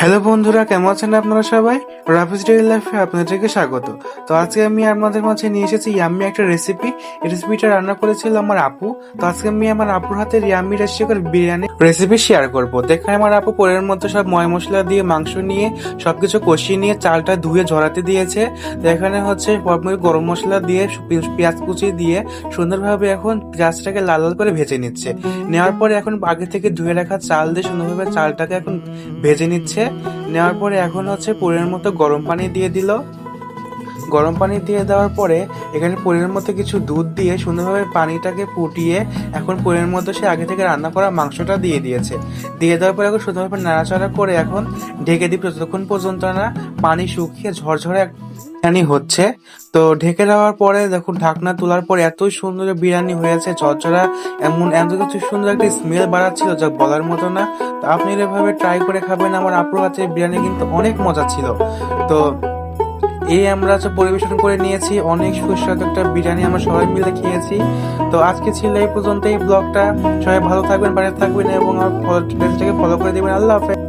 Hello বন্ধুরা, কেমন আছেন আপনারা সবাই? রাফিজ ডেইলি লাইফে আপনাদেরকে স্বাগত। তো আজকে আমি আপনাদের মাঝে নিয়ে এসেছি ইয়াম্মি একটা রেসিপি রেসিপিটা রান্না করেছিল আমার আপু। তো আজকে আমি আমার আপুর হাতে yummy recipe biryani recipe share করব। তো এখানে আমার আপু পরের মধ্যে সব ময় মশলা দিয়ে, মাংস নিয়ে, সবকিছু কষিয়ে নিয়ে চালটা ধুয়ে ঝরাতে দিয়েছে। এখানে হচ্ছে গরম মশলা দিয়ে পেঁয়াজ কুচি দিয়ে সুন্দরভাবে এখন পেঁয়াজটাকে লাল লাল করে ভেজে নিচ্ছে। নেওয়ার পরে এখন আগে থেকে ধুয়ে রাখা চাল দিয়ে সুন্দরভাবে চালটাকে এখন ভেজে নিচ্ছে। নেওয়ার পরে এখন হচ্ছে পুরের মতো গরম পানি দিয়ে দিল। গরম পানি দিয়ে দেওয়ার পরে এখানে পুরের মতো কিছু দুধ দিয়ে সুন্দরভাবে পানিটাকে ফুটিয়ে এখন পুরের মতো সে আগে থেকে রান্না করা মাংসটা দিয়ে দিয়েছে। দিয়ে দেওয়ার পরে এখন সুন্দরভাবে নাড়াচাড়া করে এখন ঢেকে দিবে যতক্ষণ পর্যন্ত না পানি শুকিয়ে ঝরঝরে বিরিয়ানি হচ্ছে। তো ঢেকে দেওয়ার পরে দেখুন, ঢাকনা তোলার পর এতই সুন্দর বিরিয়ানি হয়েছে ঝরঝরা এমন, এত কিছু সুন্দর একটা স্মেল বাড়াচ্ছিল যা বলার মতো না। তো আপনি এভাবে ট্রাই করে খাবেন, আমার আপুর হাতে বিরিয়ানি কিন্তু অনেক মজা ছিল। তো এই আমরা হচ্ছে পরিবেশন করে নিয়েছি, অনেক সুস্বাদু একটা বিরিয়ানি আমরা সবাই মিলে খেয়েছি। তো আজকে ছিল এই পর্যন্ত এই ব্লগটা সবাই ভালো থাকবেন, বাড়িতে থাকবেন এবং আমার পেজটাকে ফলো করে দিবেন। আল্লাহ হাফেজ।